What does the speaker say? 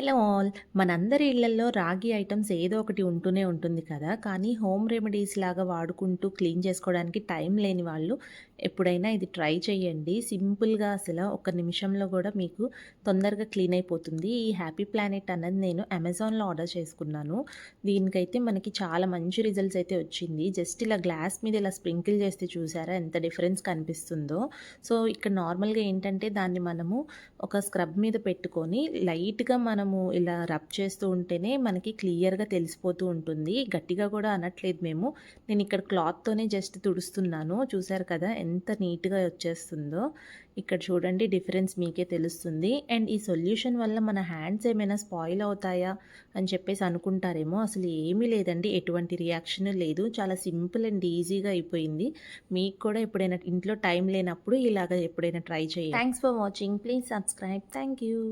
Hello all మనందరి ఇళ్ళలో రాగి ఐటమ్స్ ఏదో ఒకటి ఉంటూనే ఉంటుంది కదా. కానీ హోమ్ రెమెడీస్ లాగా వాడుకుంటూ క్లీన్ చేసుకోవడానికి టైం లేని వాళ్ళు ఎప్పుడైనా ఇది ట్రై చేయండి. సింపుల్గా అసలు ఒక నిమిషంలో కూడా మీకు తొందరగా క్లీన్ అయిపోతుంది. ఈ హ్యాపీ ప్లానెట్ అన్నది నేను అమెజాన్లో ఆర్డర్ చేసుకున్నాను. దీనికైతే మనకి చాలా మంచి రిజల్ట్స్ అయితే వచ్చింది. జస్ట్ ఇలా గ్లాస్ మీద ఇలా స్ప్రింకిల్ చేస్తే చూసారా ఎంత డిఫరెన్స్ కనిపిస్తుందో. సో ఇక్కడ నార్మల్గా ఏంటంటే దాన్ని మనము ఒక స్క్రబ్ మీద పెట్టుకొని లైట్గా మనం మనము ఇలా రబ్ చేస్తూ ఉంటేనే మనకి క్లియర్గా తెలిసిపోతూ ఉంటుంది. గట్టిగా కూడా అనట్లేదు మేము. నేను ఇక్కడ క్లాత్తోనే జస్ట్ తుడుస్తున్నాను. చూసారు కదా ఎంత నీట్గా వచ్చేస్తుందో. ఇక్కడ చూడండి డిఫరెన్స్ మీకే తెలుస్తుంది. అండ్ ఈ సొల్యూషన్ వల్ల మన హ్యాండ్స్ ఏమైనా స్పాయిల్ అవుతాయా అని చెప్పేసి అనుకుంటారేమో. అసలు ఏమీ లేదండి. ఎటువంటి రియాక్షన్ లేదు. చాలా సింపుల్ అండ్ ఈజీగా అయిపోయింది. మీకు కూడా ఎప్పుడైనా ఇంట్లో టైం లేనప్పుడు ఇలాగ ఎప్పుడైనా ట్రై చేయండి. Thanks for watching please subscribe thank you